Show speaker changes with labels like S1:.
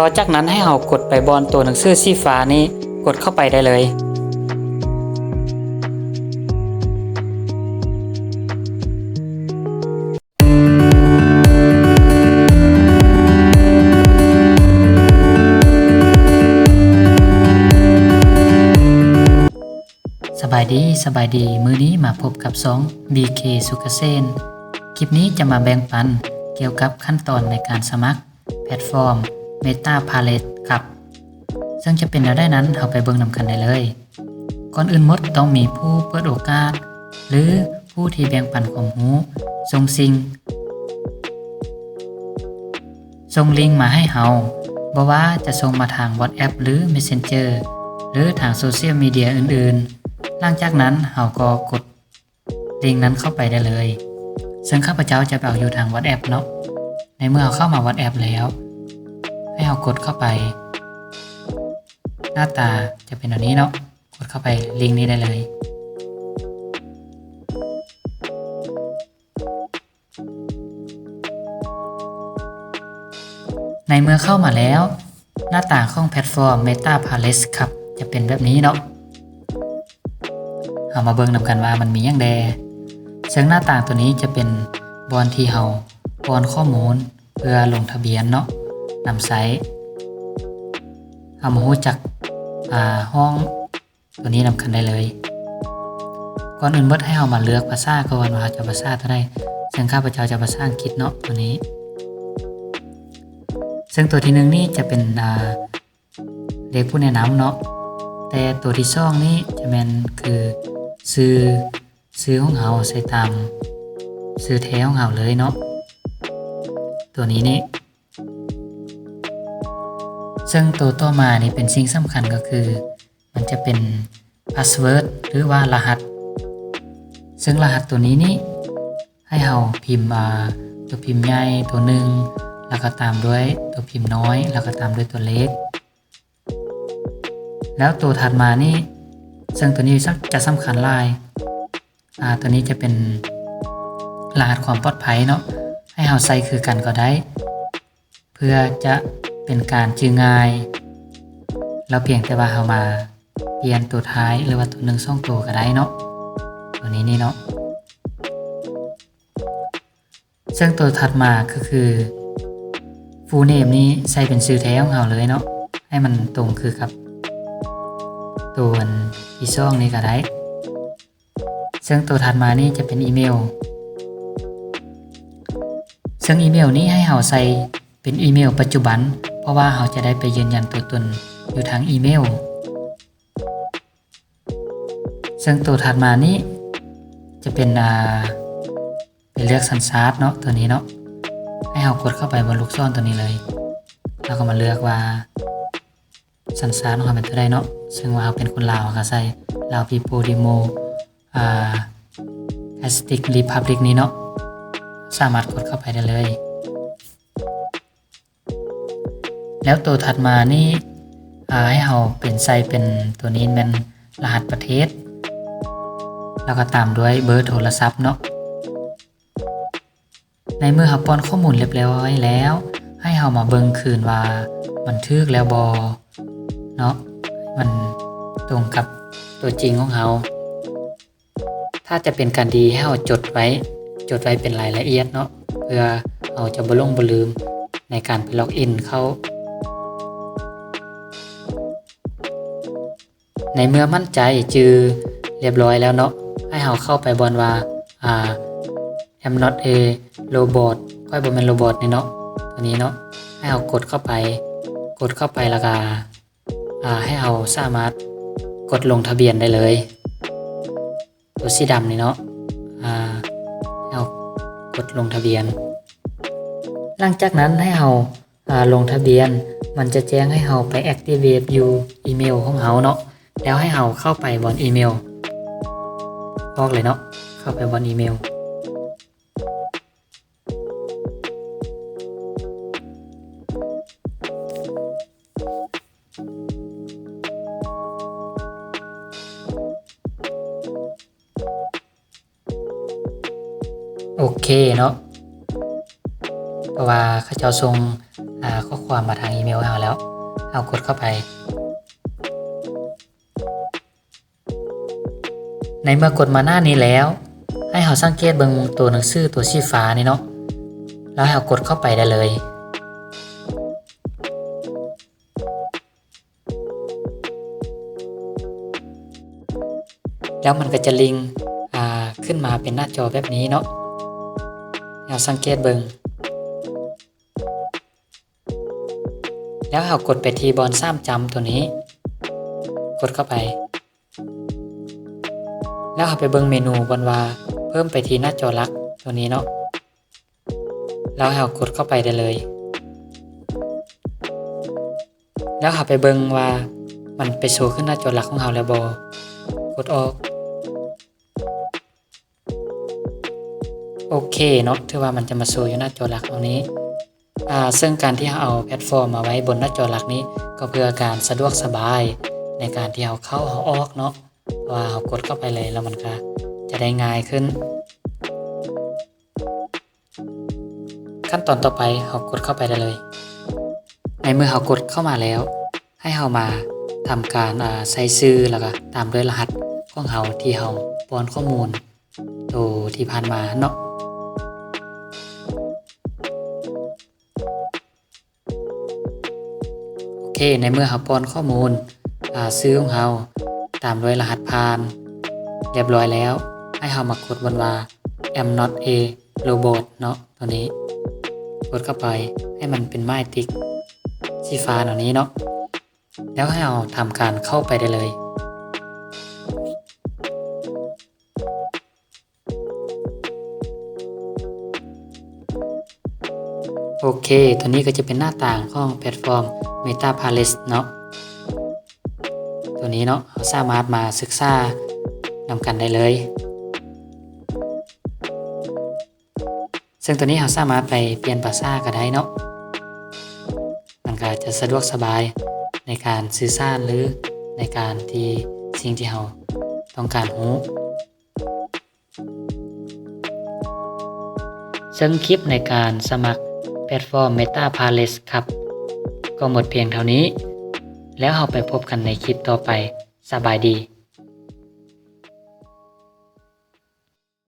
S1: ต่อจากนั้นให้เรากดไปบอนตัวหนังสือสีฟ้านี้กดเข้าไปได้เลยสบายดีสบายดี มือนี้มาพบกับสอง BK สุกเซนคลิปนี้จะมาแบ่งปันเกี่ยวกับขั้นตอนในการสมัคร แพลตฟอร์ม Meta Palette ครับ ซึ่งจะเป็นอะไรนั้นเราไปเบิ่งนำกันได้เลย ก่อนอื่นมดต้องมีผู้เปิดโอกาส หรือผู้ที่แบ่งปันความรู้ส่งสิ่งส่งลิงก์มาให้เฮาบ่ว่าจะส่งมาทาง WhatsApp หรือ Messenger หรือทางโซเชียลมีเดียอื่นๆ หลังจากนั้นเฮาก็กดลิงก์นั้นเข้าไปได้เลย ซึ่งข้าพเจ้าจะไปเอาอยู่ทาง WhatsApp เนาะ ในเมื่อเเข้ามา WhatsApp แล้ว ให้เรากดเข้าไป หน้าตาจะเป็นแบบนี้เนาะกดเข้าไปลิงก์นี้ได้เลย ในเมื่อเข้ามาแล้ว หน้าต่างของแพลตฟอร์ม Meta Palace ครับ จะเป็นแบบนี้เนาะเอามาเบิ่งนำกันว่ามันมีอย่างแดซึ่งหน้าต่างตัวนี้จะเป็นบอนที่เฮาบอนข้อมูลเพื่อลงทะเบียนเนาะ นำไซต์เอามารู้จักห้องตัวนี้นำกันได้เลยก่อนอื่นเบิดให้เฮามาเลือกภาษาก่อนว่าจะภาษาตัวใดซึ่งข้าพเจ้าจะภาษาอังกฤษเนาะตัวนี้ ซึ่งตัวที่หนึ่งนี่จะเป็นเด็กผู้แนะนำเนาะแต่ตัวที่สองนี่จะแมนคือซื้อซื้อของเฮาใส่ตามซื้อแท้ของเฮาเลยเนาะตัวนี้นี่ ซึ่งตัวต่อมานี่เป็นสิ่งสำคัญก็คือ มันจะเป็นพาสเวิร์ดหรือว่ารหัส ซึ่งรหัสตัวนี้นี่ให้เฮาพิมพ์อ่าตัวพิมพ์ใหญ่ตัวหนึ่งแล้วก็ตามด้วยตัวพิมพ์น้อย แล้วก็ตามด้วยตัวเล็ก แล้วตัวถัดมานี่ ซึ่งตัวนี้จะสำคัญลายตัวนี้จะเป็นรหัสความปลอดภัยเนาะให้เราใส่คือกันก็ได้ เพื่อจะ เป็นการจื้อง่าย เราเพียงแต่ว่าเรามาเปลี่ยนตัวท้ายหรือว่าตัวหนึ่งสองตัวก็ได้เนาะตัวนี้นี่เนาะซึ่งตัวถัดมาก็คือฟูเนมนี้ใส่เป็นชื่อแท้ของเราเลยเนาะให้มันตรงคือกับตัวที่ซ่องนี้ก็ได้ ซึ่งตัวถัดมานี่จะเป็นอีเมล ซึ่งอีเมลนี้ให้เราใส่เป็นอีเมลปัจจุบัน ราะว่าเราจะได้ไปยืนยันตัวตนอยู่ทางอีเมล ซึ่งตัวถัดมานี้จะเป็นอ่าเป็นเลือกสัญชาติเนาะตัวนี้เนาะให้เรากดเข้าไปบนลูกศรตัวนี้เลยแล้วก็มาเลือกว่าสัญชาติของเราเป็นตัวใดเนาะซึ่งว่าเราเป็นคนลาวก็ใส่ลาวปีโปดิโมอ่าแอสติกรีพับลิกนี้เนาะสามารถกดเข้าไปได้เลย แล้วตัวถัดมานี่ให้เราเป็นใส่เป็นตัวนี้เป็นรหัสประเทศ แล้วก็ตามด้วยเบอร์โทรศัพท์เนาะในเมื่อเราป้อนข้อมูลเรียบร้อยแล้ว ให้เรามาเบิ่งคืนว่ามันทึกแล้วบอเนาะมันตรงกับตัวจริงของเราถ้าจะเป็นการดีให้เราจดไว้ จดไว้เป็นรายละเอียดเนาะเพื่อเราจะบ่ลงบ่ลืมในการไปล็อกอินเข้า ในเมื่อมั่นใจจือเรียบร้อยแล้วเนาะให้เราเข้าไปบนว่าอ่า am not a robot ค่อยบ่แม่นโรบอทนี่เนาะตัวนี้เนาะให้เรากดเข้าไป กดเข้าไปแล้วก็อ่าให้เราสามารถกดลงทะเบียนได้เลย ตัวสีดำนี่เนาะอ่าให้เรากดลงทะเบียน หลังจากนั้นให้เราอ่าลงทะเบียน มันจะแจ้งให้เราไป activate อยู่อีเมลของเราเนาะ แล้วให้เราเข้าไปบนอีเมลบอกเลยเนาะเข้าไปบนอีเมล โอเคเนาะเพราะว่าเขาเจ้าทรงข้อความมาทางอีเมลให้เราแล้ว เอากดเข้าไป ในเมื่อกดมาหน้านี้แล้ว ให้เราสังเกตเบิ่งตัวหนังสือตัวสีฟ้านี่เนาะแล้วให้เรากดเข้าไปได้เลย แล้วมันก็จะลิงขึ้นมาเป็นหน้าจอแบบนี้เนาะเราสังเกตเบิงแล้วเรากดไปที่บอลซ้ำจำตัวนี้ กดเข้าไป แล้วเราไปเบิงเมนูบนว่า เพิ่มไปที่หน้าจอหลักตัวนี้เนาะแล้วเรากดเข้าไปได้เลย แล้วเราไปเบิงว่ามันไปโชว์ขึ้นหน้าจอหลักของเราแล้วบกดออกโอเคเนาะถือว่ามันจะมาโชว์อยู่หน้าจอหลักตรงนี้อ่าซึ่งการที่เราเอาแพลตฟอร์มมาไว้บนหน้าจอหลักนี้ ก็เพื่อการสะดวกสบายในการที่เราเข้าเราออกเนาะ ว่าเรากดเข้าไปเลยแล้วมันก็จะได้ง่ายขึ้น ขั้นตอนต่อไปเรากดเข้าไปได้เลย ในเมื่อเรากดเข้ามาแล้ว ให้เรามาทำการใส่ชื่อแล้วก็ตามด้วยรหัสของเราที่เราป้อนข้อมูลตัวที่ผ่านมาเนาะโอเคในเมื่อเราป้อนข้อมูลอ่ซื้อของเรา ตามด้วยรหัสผ่าน เรียบร้อยแล้ว ให้เรามากดบนว่า M not a robot เนาะตัวนี้ กดเข้าไปให้มันเป็นไม้ติ๊กสีฟ้าเหล่านี้เนาะแล้วให้เราทำการเข้าไปได้เลยโอเค ตัวนี้ก็จะเป็นหน้าต่างของแพลตฟอร์ม Meta Palace เนาะ ตัวนี้เนาะสามารถมาศึกษานำกันได้เลย ซึ่งตัวนี้เราสามารถไปเปลี่ยนภาษาก็ได้เนาะมันก็จะสะดวกสบายในการสื่อสารหรือในการที่สิ่งที่เราต้องการรู้ซึ่งคลิปในการสมัครแพลตฟอร์ม Meta Palace ครับ ก็หมดเพียงเท่านี้ แล้วเราไปพบกันในคลิปต่อไป สบายดี